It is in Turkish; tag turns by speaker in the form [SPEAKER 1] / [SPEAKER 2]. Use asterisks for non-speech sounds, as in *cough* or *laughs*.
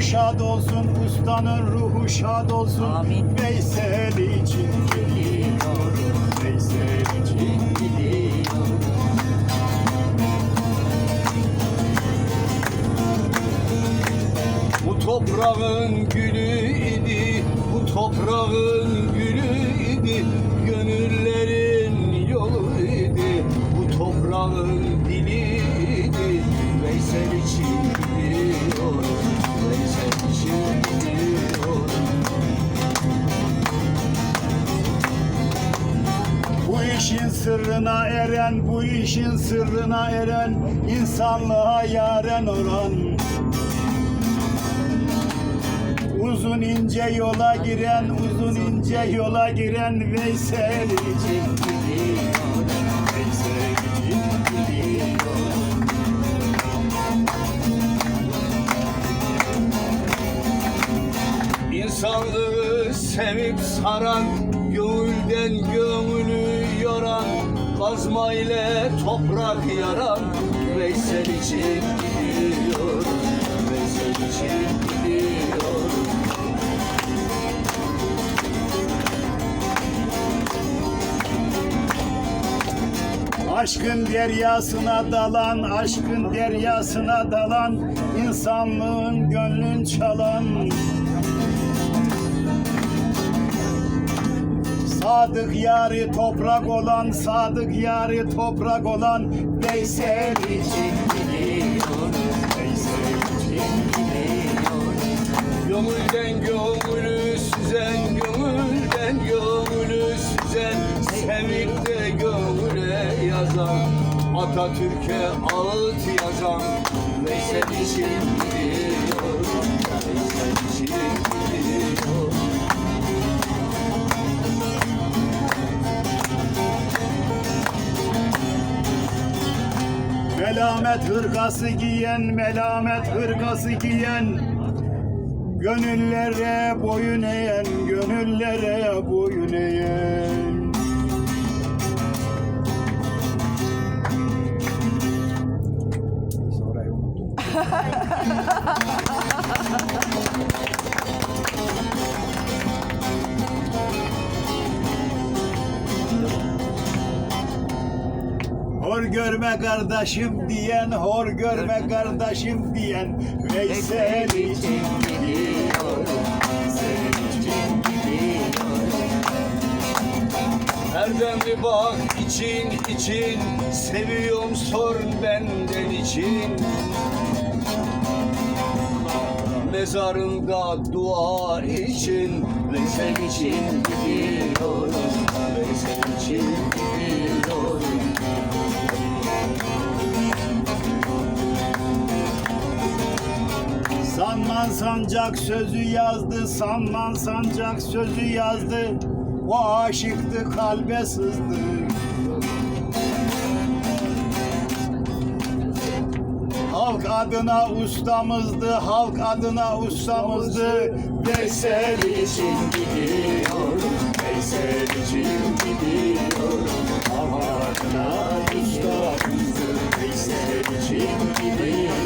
[SPEAKER 1] şad olsun, ustanın ruhu şad olsun.
[SPEAKER 2] Amin.
[SPEAKER 1] Veysel için gidiyorum, Veysel için gidiyorum.
[SPEAKER 3] Bu toprağın gülü idi, bu toprağın gülü idi,
[SPEAKER 1] sırrına eren, bu işin sırrına eren, insanlığa yaren olan. Uzun ince yola giren, uzun ince yola giren Veysel için gidiyorum. Veysel için
[SPEAKER 3] sevip saran, gönülden gönlü yoran, kazma ile toprak yaran, Veysel için gidiyor, Veysel için gidiyor.
[SPEAKER 1] Aşkın deryasına dalan, aşkın deryasına dalan, insanlığın gönlün çalan. Sadık yarı toprak olan, sadık yarı toprak olan Veysel için gidiyorum. Veysel için gidiyorum.
[SPEAKER 3] Gönülden gönlü süzen, gönülden gönlü süzen, sevip de yazan, Atatürk'e ağıt yazan, Veysel için gidiyor, Veysel için gidiyor.
[SPEAKER 1] Melamet hırkası giyen, melamet hırkası giyen Gönüllere boyun eğen, gönüllere boyun eğen Sonrayı unuttum. *laughs* Hor görme kardeşim diyen, hor görme kardeşim diyen Veysel için gidiyorum, gidiyorum
[SPEAKER 3] Nereden bir bak için için, seviyorum sorun benden için. Mezarında dua için, Veysel için gidiyorum,
[SPEAKER 1] Sanman sancak sözü yazdı, sanman sancak sözü yazdı. O aşıktı kalbe sızdı. Halk adına ustamızdı, halk adına ustamızdı. Veysel için gidiyorum, Veysel için gidiyorum. Halk adına ustamızdı, Veysel için gidiyorum.